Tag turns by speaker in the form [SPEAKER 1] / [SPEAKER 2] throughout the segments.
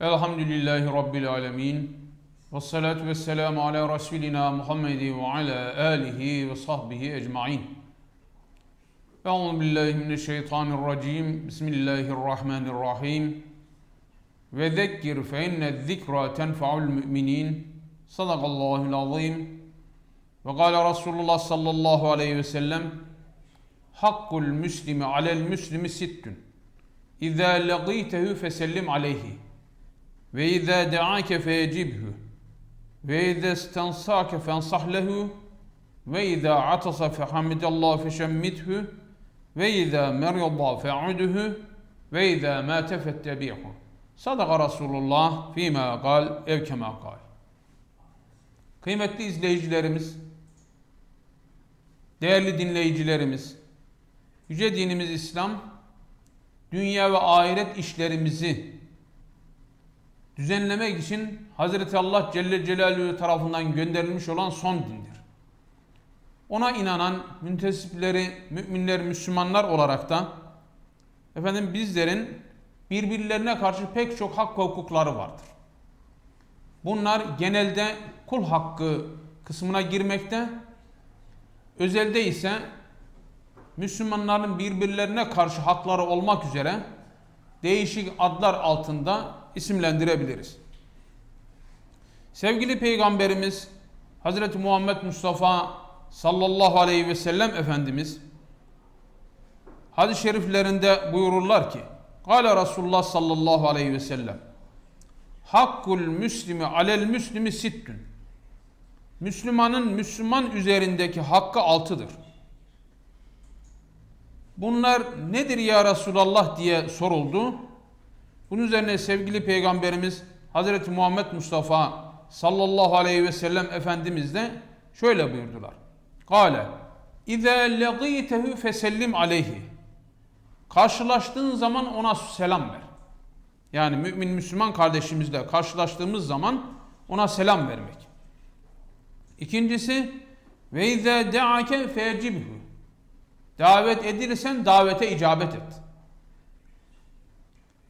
[SPEAKER 1] Elhamdülillahi Rabbil alemin. Ve salatu ve selamu ala Resulina Muhammedi ve ala alihi ve sahbihi ecmain. Euzu billahi mineşşeytanirracim. Bismillahirrahmanirrahim. Ve zekkir fe inne zikra tenfa'ul müminin. Sadakallahul azim. Ve kâle Resulullah sallallahu aleyhi ve sellem Hakkul müslimi alel müslimi sittün. İzâ lagîtehu fesellim aleyhi. Ve izâ de'âke feyecibhu. Ve izâ istansâke fensah lehu. Ve izâ atasa fehamidallah feşemmithu. Ve izâ meriyadâ fe'uduhu. Ve izâ mâte fettebi'hu. Sadaka Resulullah fîmâ kal ev kemâ. Kıymetli izleyicilerimiz, değerli dinleyicilerimiz, Yüce dinimiz İslam, dünya ve ahiret işlerimizi düzenlemek için Hazreti Allah Celle Celaluhu tarafından gönderilmiş olan son dindir. Ona inanan müntesipleri, müminler, Müslümanlar olarak da efendim bizlerin birbirlerine karşı pek çok hak ve hukukları vardır. Bunlar genelde kul hakkı kısmına girmekte, özelde ise Müslümanların birbirlerine karşı hakları olmak üzere değişik adlar altında isimlendirebiliriz. Sevgili Peygamberimiz Hazreti Muhammed Mustafa sallallahu aleyhi ve sellem Efendimiz hadis-i şeriflerinde buyururlar ki Kale Resulullah sallallahu aleyhi ve sellem Hakkul müslimi alel müslimi sittün Müslümanın Müslüman üzerindeki hakkı altıdır. Bunlar nedir ya Resulallah diye soruldu. Bunun üzerine sevgili Peygamberimiz Hazreti Muhammed Mustafa sallallahu aleyhi ve sellem Efendimiz de şöyle buyurdular. Kale İzâ legîtehu fesellim aleyhi Karşılaştığın zaman ona selam ver. Yani mümin Müslüman kardeşimizle karşılaştığımız zaman ona selam vermek. İkincisi ve izâ de'ake fecibhu Davet edilirsen davete icabet et.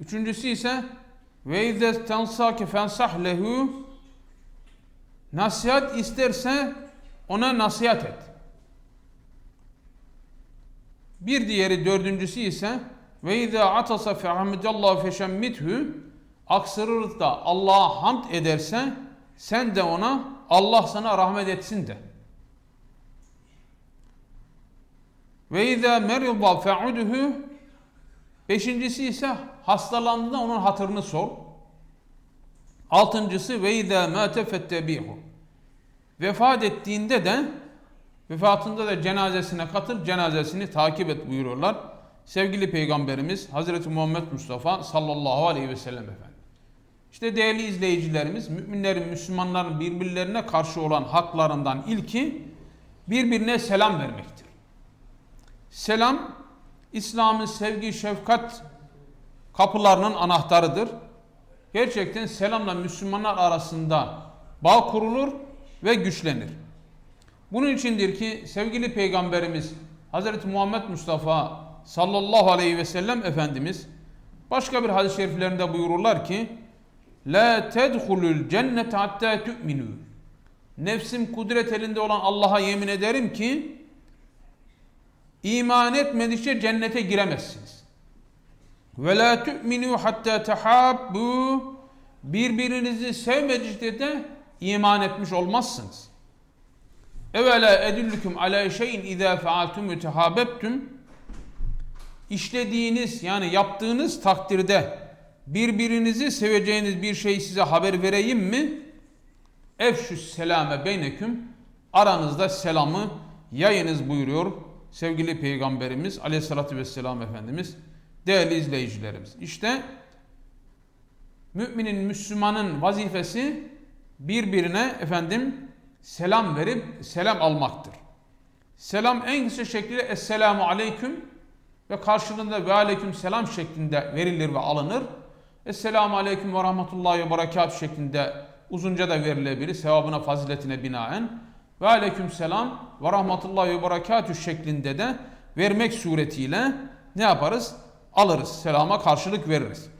[SPEAKER 1] Üçüncüsü ise ve izâ tensâke fensah lehu Nasihat isterse ona nasihat et. Bir diğeri dördüncüsü ise ve izâ atasa fehamidallahu feşemmithu aksırır da Allah'a hamd ederse sen de ona Allah sana rahmet etsin de. Ve izâ merida fe'uduhu Beşincisi ise hastalandığında onun hatırını sor. Altıncısı ve izâ mâte fettebihu Vefat ettiğinde de vefatında da cenazesine katıl, cenazesini takip et buyuruyorlar. Sevgili Peygamberimiz Hazreti Muhammed Mustafa sallallahu aleyhi ve sellem efendim. İşte değerli izleyicilerimiz, müminlerin, Müslümanların birbirlerine karşı olan haklarından ilki birbirine selam vermektir. Selam, İslam'ın sevgi, şefkat kapılarının anahtarıdır. Gerçekten selamla Müslümanlar arasında bağ kurulur ve güçlenir. Bunun içindir ki sevgili Peygamberimiz Hazreti Muhammed Mustafa sallallahu aleyhi ve sellem Efendimiz başka bir hadis-i şeriflerinde buyururlar ki La tedhulul cennet hatta tu'minu Nefsim kudret elinde olan Allah'a yemin ederim ki iman etmedikçe cennete giremezsiniz. Ve la tu'minu hatta tahabbu birbirinizi sevmedikçe de iman etmiş olmazsınız. Evvela edüllüküm ala şeyin izâ fealtum tehabbettum işlediğiniz yani yaptığınız takdirde birbirinizi seveceğiniz bir şey size haber vereyim mi? Efşüs selame beyneküm aranızda selamı yayınız buyuruyor sevgili Peygamberimiz aleyhissalatü vesselam Efendimiz değerli izleyicilerimiz. İşte müminin, Müslümanın vazifesi birbirine efendim selam verip selam almaktır. Selam en kısa şekliyle Esselamu Aleyküm ve karşılığında ve Aleyküm Selam şeklinde verilir ve alınır. Esselamu Aleyküm ve Rahmetullahi ve Berekatuhu şeklinde uzunca da verilebilir sevabına faziletine binaen. Ve Aleyküm Selam ve Rahmetullahi ve Berekatuhu şeklinde de vermek suretiyle ne yaparız? Alırız. Selama karşılık veririz.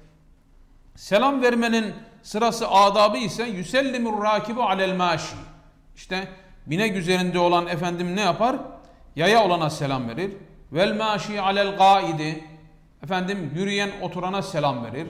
[SPEAKER 1] Selam vermenin sırası adabı ise yüsellimur rakibu alel maşi. İşte binek üzerinde olan efendim ne yapar? Yaya olana selam verir. Vel maşi alel gaidi. Efendim yürüyen oturana selam verir.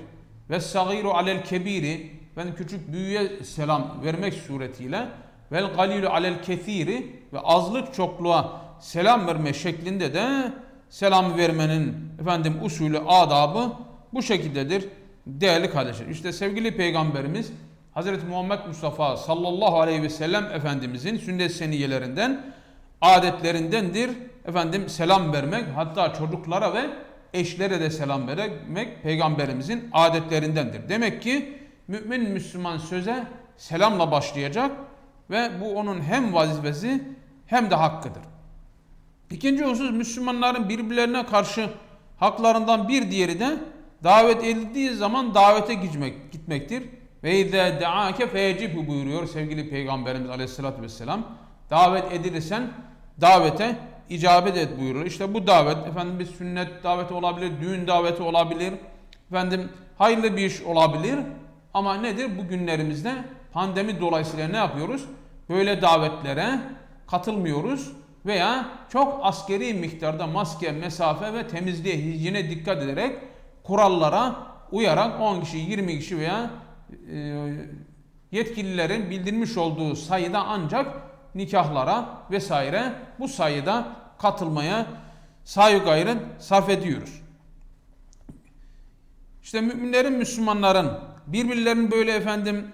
[SPEAKER 1] Ve sagiru alel kebiri. Efendim küçük büyüğe selam vermek suretiyle vel galilu alel kethiri ve azlık çokluğa selam verme şeklinde de selam vermenin efendim usulü adabı bu şekildedir değerli kardeşler. İşte sevgili peygamberimiz Hazreti Muhammed Mustafa sallallahu aleyhi ve sellem Efendimizin sünnet seniyelerinden adetlerindendir. Efendim selam vermek hatta çocuklara ve eşlere de selam vermek peygamberimizin adetlerindendir. Demek ki mümin Müslüman söze selamla başlayacak ve bu onun hem vazifesi hem de hakkıdır. İkinci husus Müslümanların birbirlerine karşı haklarından bir diğeri de davet edildiği zaman davete gitmek, gitmektir. Ve izâ deâke feyecibhu buyuruyor sevgili Peygamberimiz Aleyhisselatü Vesselam. Davet edilirsen davete icabet et buyuruyor. İşte bu davet efendim bir sünnet daveti olabilir, düğün daveti olabilir. Efendim hayırlı bir iş olabilir. Ama nedir? Bu günlerimizde pandemi dolayısıyla ne yapıyoruz? Böyle davetlere katılmıyoruz veya çok askeri miktarda maske, mesafe ve temizliğe, hijyene dikkat ederek kurallara uyarak 10 kişi, 20 kişi veya e, yetkililerin bildirmiş olduğu sayıda ancak nikahlara vesaire bu sayıda katılmaya saygı gayret sarf ediyoruz. İşte müminlerin, Müslümanların birbirlerinin böyle efendim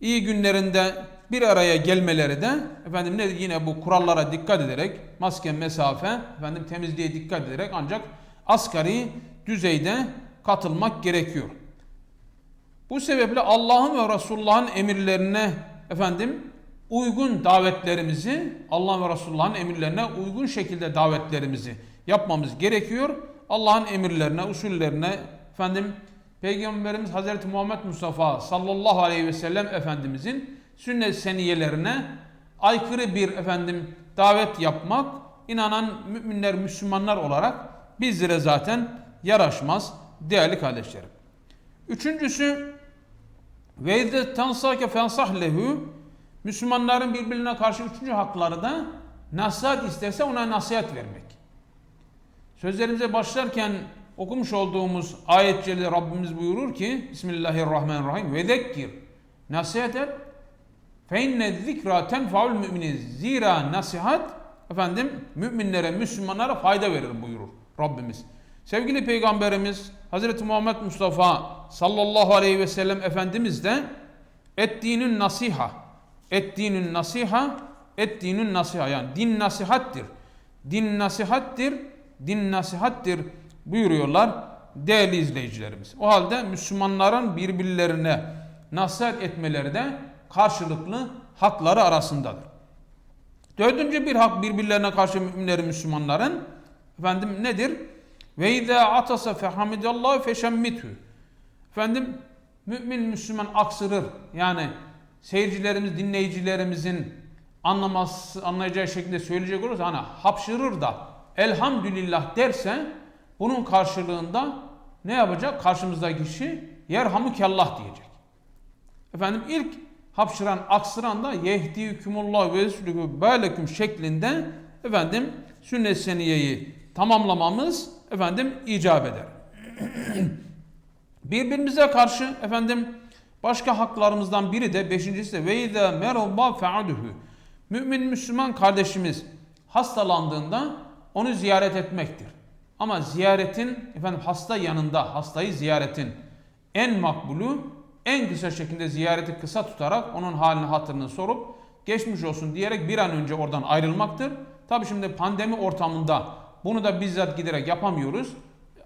[SPEAKER 1] iyi günlerinde bir araya gelmeleri de efendim ne yine bu kurallara dikkat ederek maske, mesafe, efendim temizliğe dikkat ederek ancak asgari düzeyde katılmak gerekiyor. Bu sebeple Allah'ın ve Resulullah'ın emirlerine efendim uygun davetlerimizi Allah ve Resulullah'ın emirlerine uygun şekilde davetlerimizi yapmamız gerekiyor. Allah'ın emirlerine, usullerine efendim Peygamberimiz Hazreti Muhammed Mustafa sallallahu aleyhi ve sellem Efendimizin sünnet seniyelerine aykırı bir efendim davet yapmak inanan müminler, Müslümanlar olarak bizlere zaten yaraşmaz değerli kardeşlerim. Üçüncüsü ve izde tansake fensah lehu Müslümanların birbirine karşı üçüncü hakları da nasihat isterse ona nasihat vermek. Sözlerimize başlarken okumuş olduğumuz ayet Rabbimiz buyurur ki Bismillahirrahmanirrahim ve zekkir nasihat et fe inne zikra tenfaul müminin zira nasihat efendim müminlere Müslümanlara fayda verir buyurur Rabbimiz. Sevgili Peygamberimiz Hazreti Muhammed Mustafa sallallahu aleyhi ve sellem Efendimiz de ettiğinin nasiha ettiğinin nasiha ettiğinin nasiha yani din nasihattir. Din nasihattir. Din nasihattir buyuruyorlar değerli izleyicilerimiz. O halde Müslümanların birbirlerine nasihat etmeleri de karşılıklı hakları arasındadır. Dördüncü bir hak birbirlerine karşı müminlerin Müslümanların efendim nedir? Ve izâ atasa fehamidallahu feşemmithu. Efendim mümin Müslüman aksırır. Yani seyircilerimiz, dinleyicilerimizin anlaması, anlayacağı şekilde söyleyecek olursa hani hapşırır da elhamdülillah derse bunun karşılığında ne yapacak? Karşımızdaki kişi yerhamukallah diyecek. Efendim ilk hapşıran, aksıran da yehdihükümullah ve resulühü bâleküm şeklinde efendim sünnet seniyeyi tamamlamamız efendim icap eder. Birbirimize karşı efendim başka haklarımızdan biri de beşincisi de ve izâ merhaba fe'aduhu. Mümin Müslüman kardeşimiz hastalandığında onu ziyaret etmektir. Ama ziyaretin efendim hasta yanında hastayı ziyaretin en makbulu en kısa şekilde ziyareti kısa tutarak onun halini hatırını sorup geçmiş olsun diyerek bir an önce oradan ayrılmaktır. Tabi şimdi pandemi ortamında bunu da bizzat giderek yapamıyoruz.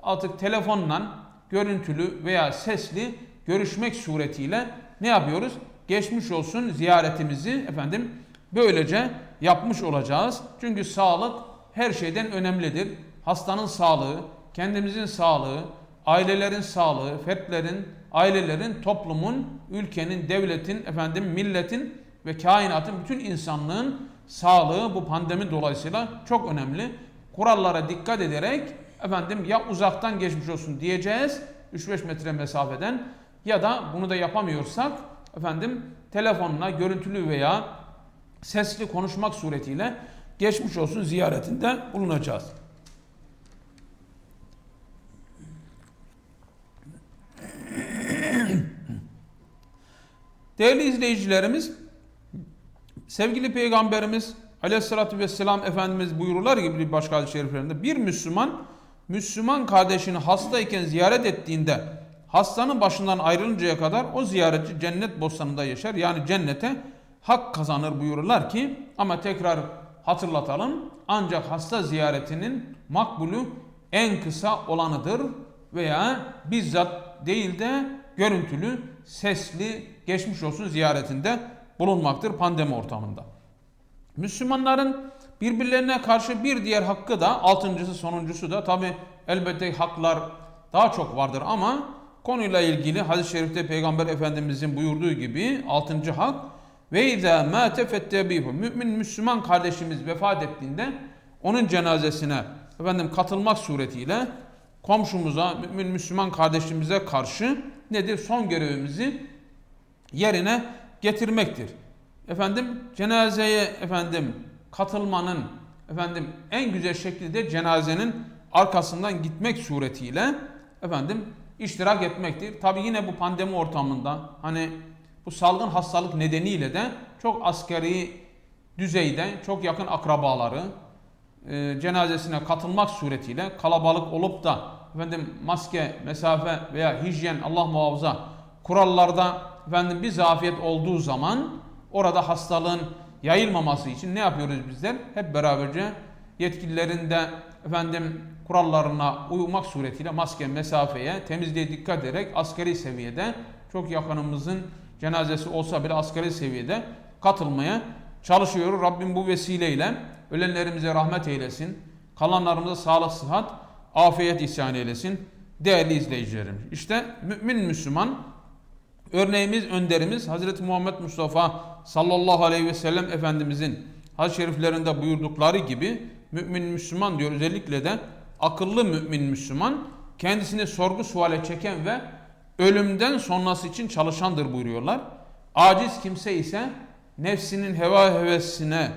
[SPEAKER 1] Artık telefonla görüntülü veya sesli görüşmek suretiyle ne yapıyoruz? Geçmiş olsun ziyaretimizi efendim böylece yapmış olacağız. Çünkü sağlık her şeyden önemlidir. Hastanın sağlığı, kendimizin sağlığı, ailelerin sağlığı, fertlerin, ailelerin, toplumun, ülkenin, devletin, efendim milletin ve kainatın bütün insanlığın sağlığı bu pandemi dolayısıyla çok önemli. Kurallara dikkat ederek efendim ya uzaktan geçmiş olsun diyeceğiz 3-5 metre mesafeden ya da bunu da yapamıyorsak efendim telefonla görüntülü veya sesli konuşmak suretiyle geçmiş olsun ziyaretinde bulunacağız. Değerli izleyicilerimiz, sevgili Peygamberimiz Aleyhisselatü Vesselam Efendimiz buyururlar gibi bir başka hadis-i şeriflerinde bir Müslüman, Müslüman kardeşini hastayken ziyaret ettiğinde hastanın başından ayrılıncaya kadar o ziyaretçi cennet bostanında yaşar. Yani cennete hak kazanır buyururlar ki ama tekrar hatırlatalım ancak hasta ziyaretinin makbulü en kısa olanıdır veya bizzat değil de görüntülü, sesli geçmiş olsun ziyaretinde bulunmaktır pandemi ortamında. Müslümanların birbirlerine karşı bir diğer hakkı da altıncısı sonuncusu da tabi elbette haklar daha çok vardır ama konuyla ilgili hadis-i şerifte Peygamber Efendimizin buyurduğu gibi altıncı hak ve izâ mâ tefettebihu mümin Müslüman kardeşimiz vefat ettiğinde onun cenazesine efendim katılmak suretiyle komşumuza mümin Müslüman kardeşimize karşı nedir son görevimizi yerine getirmektir. Efendim cenazeye efendim katılmanın efendim en güzel şekli de cenazenin arkasından gitmek suretiyle efendim iştirak etmektir. Tabi yine bu pandemi ortamında hani bu salgın hastalık nedeniyle de çok askeri düzeyde çok yakın akrabaları e, cenazesine katılmak suretiyle kalabalık olup da efendim maske, mesafe veya hijyen Allah muhafaza kurallarda efendim bir zafiyet olduğu zaman orada hastalığın yayılmaması için ne yapıyoruz bizler? Hep beraberce yetkililerin de efendim kurallarına uymak suretiyle maske, mesafeye, temizliğe dikkat ederek askeri seviyede çok yakınımızın cenazesi olsa bile asgari seviyede katılmaya çalışıyoruz. Rabbim bu vesileyle ölenlerimize rahmet eylesin. Kalanlarımıza sağlık, sıhhat, afiyet ihsan eylesin. Değerli izleyicilerim. İşte mümin Müslüman örneğimiz, önderimiz Hazreti Muhammed Mustafa sallallahu aleyhi ve sellem Efendimizin hadis-i şeriflerinde buyurdukları gibi mümin Müslüman diyor özellikle de akıllı mümin Müslüman kendisini sorgu suale çeken ve ölümden sonrası için çalışandır buyuruyorlar. Aciz kimse ise nefsinin heva hevesine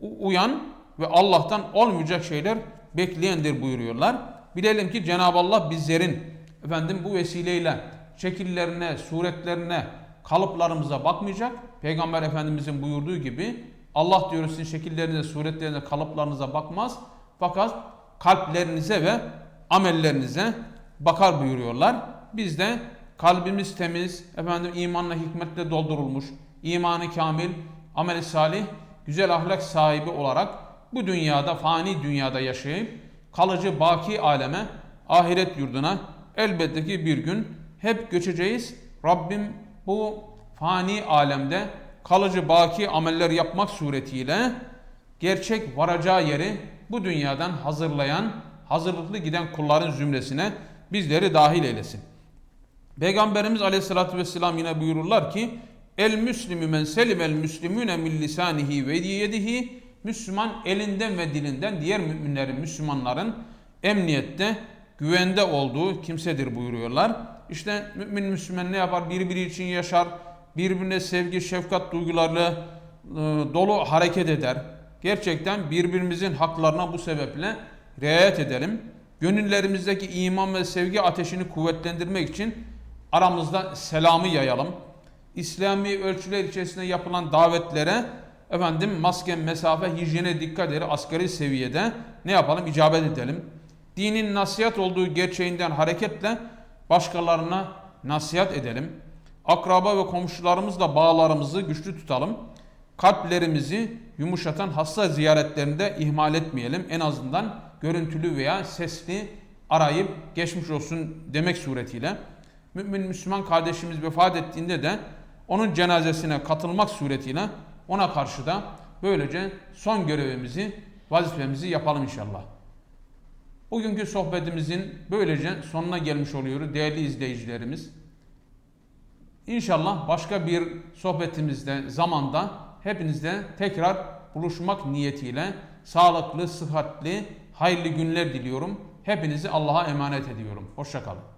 [SPEAKER 1] uyan ve Allah'tan olmayacak şeyler bekleyendir buyuruyorlar. Bilelim ki Cenab-ı Allah bizlerin efendim bu vesileyle şekillerine, suretlerine, kalıplarımıza bakmayacak. Peygamber Efendimizin buyurduğu gibi Allah diyor sizin şekillerinize, suretlerinize, kalıplarınıza bakmaz. Fakat kalplerinize ve amellerinize bakar buyuruyorlar. Biz de kalbimiz temiz, efendim imanla hikmetle doldurulmuş, imanı kamil, ameli salih, güzel ahlak sahibi olarak bu dünyada, fani dünyada yaşayıp kalıcı baki aleme, ahiret yurduna elbette ki bir gün hep göçeceğiz. Rabbim bu fani alemde kalıcı baki ameller yapmak suretiyle gerçek varacağı yeri bu dünyadan hazırlayan, hazırlıklı giden kulların zümresine bizleri dahil eylesin. Peygamberimiz aleyhissalatü vesselam yine buyururlar ki El müslimü men selimel müslimüne min lisanihi ve yedihi Müslüman elinden ve dilinden diğer müminlerin, Müslümanların emniyette, güvende olduğu kimsedir buyuruyorlar. İşte mümin Müslüman ne yapar? Birbiri için yaşar, birbirine sevgi, şefkat duygularıyla e, dolu hareket eder. Gerçekten birbirimizin haklarına bu sebeple riayet edelim. Gönüllerimizdeki iman ve sevgi ateşini kuvvetlendirmek için aramızda selamı yayalım. İslami ölçüler içerisinde yapılan davetlere efendim maske, mesafe, hijyene dikkat ederek asgari seviyede ne yapalım? icabet edelim. Dinin nasihat olduğu gerçeğinden hareketle başkalarına nasihat edelim. Akraba ve komşularımızla bağlarımızı güçlü tutalım. Kalplerimizi yumuşatan hasta ziyaretlerinde ihmal etmeyelim. En azından görüntülü veya sesli arayıp geçmiş olsun demek suretiyle. Mümin Müslüman kardeşimiz vefat ettiğinde de onun cenazesine katılmak suretiyle ona karşı da böylece son görevimizi, vazifemizi yapalım inşallah. Bugünkü sohbetimizin böylece sonuna gelmiş oluyoruz değerli izleyicilerimiz. İnşallah başka bir sohbetimizde, zamanda hepinizle tekrar buluşmak niyetiyle sağlıklı, sıhhatli, hayırlı günler diliyorum. Hepinizi Allah'a emanet ediyorum. Hoşçakalın.